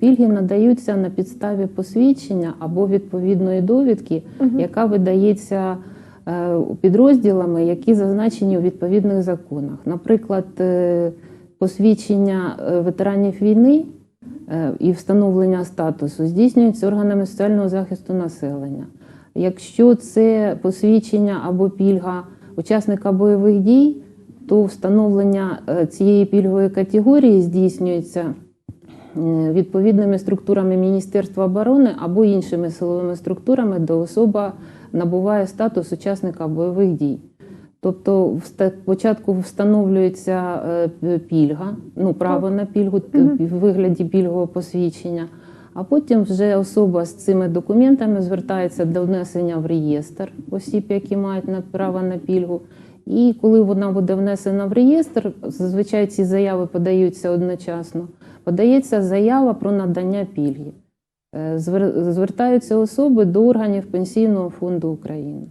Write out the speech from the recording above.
Пільги надаються на підставі посвідчення або відповідної довідки, яка видається е, підрозділами, які зазначені у відповідних законах. Наприклад, е, посвідчення е, ветеранів війни і встановлення статусу здійснюється органами соціального захисту населення. Якщо це посвідчення або пільга учасника бойових дій, то встановлення цієї пільгової категорії здійснюється відповідними структурами Міністерства оборони або іншими силовими структурами, де особа набуває статус учасника бойових дій. Тобто в спочатку встановлюється е, пільга, ну право на пільгу в вигляді пільгового посвідчення, а потім вже особа з цими документами звертається до внесення в реєстр осіб, які мають на право на пільгу. І коли вона буде внесена в реєстр, зазвичай ці заяви подаються одночасно. Подається заява про надання пільги. Е, Звертаються особи до органів Пенсійного фонду України.